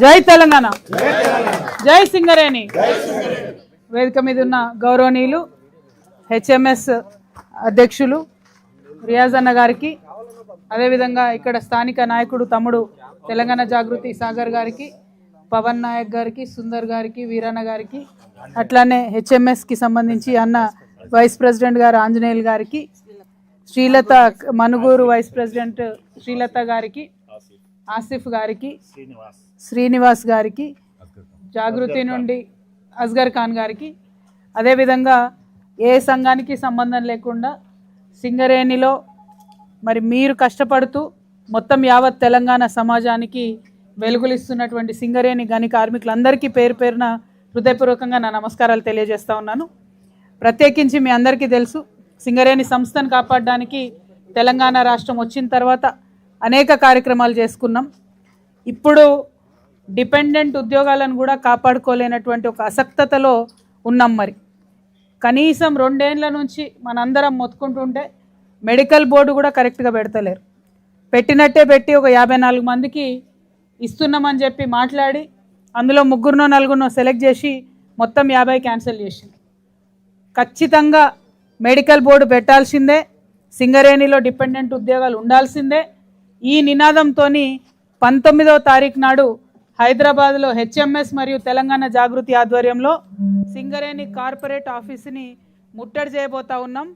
జై తెలంగాణ. జై సింగరేణి. వేదిక మీద ఉన్న గౌరవనీయులు హెచ్ఎంఎస్ అధ్యక్షులు రియాజ్ అన్న గారికి అదేవిధంగా ఇక్కడ స్థానిక నాయకుడు తమ్ముడు తెలంగాణ జాగృతి సాగర్ గారికి పవన్ నాయక్ గారికి సుందర్ గారికి వీరన్న గారికి అట్లానే హెచ్ఎంఎస్కి సంబంధించి అన్న వైస్ ప్రెసిడెంట్ గారు ఆంజనేయులు గారికి శ్రీలత మనుగూరు వైస్ ప్రెసిడెంట్ శ్రీలత గారికి ఆసిఫ్ గారికి శ్రీనివాస్. గారికి జాగృతి నుండి అస్గర్ ఖాన్ గారికి. అదేవిధంగా ఏ సంఘానికి సంబంధం లేకుండా సింగరేణిలో మరి మీరు కష్టపడుతూ మొత్తం యావత్ తెలంగాణ సమాజానికి వెలుగులిస్తున్నటువంటి సింగరేణి గని కార్మికులందరికీ పేరు పేరున హృదయపూర్వకంగా నా నమస్కారాలు తెలియజేస్తా ఉన్నాను. ప్రత్యేకించి మీ అందరికీ తెలుసు సింగరేణి సంస్థను కాపాడడానికి తెలంగాణ రాష్ట్రం వచ్చిన తర్వాత అనేక కార్యక్రమాలు చేసుకున్నాం. ఇప్పుడు డిపెండెంట్ ఉద్యోగాలను కూడా కాపాడుకోలేనటువంటి ఒక అసక్తతలో ఉన్నాం మరి. కనీసం రెండేళ్ళ నుంచి మనందరం మొత్తుకుంటుంటే మెడికల్ బోర్డు కూడా కరెక్ట్గా పెడతలేరు. పెట్టినట్టే పెట్టి ఒక యాభై నాలుగు మందికి ఇస్తున్నామని చెప్పి మాట్లాడి అందులో ముగ్గురునో నలుగురినో సెలెక్ట్ చేసి మొత్తం యాభై క్యాన్సిల్ చేసింది ఖచ్చితంగా మెడికల్ బోర్డు పెట్టాల్సిందే సింగరేణిలో డిపెండెంట్ ఉద్యోగాలు ఉండాల్సిందే ఈ నినాదంతో పంతొమ్మిదవ తారీఖు నాడు హైదరాబాద్లో హెచ్ఎంఎస్ మరియు తెలంగాణ జాగృతి ఆధ్వర్యంలో సింగరేణి కార్పొరేట్ ఆఫీస్ని ముట్టడి చేయబోతా ఉన్నాం.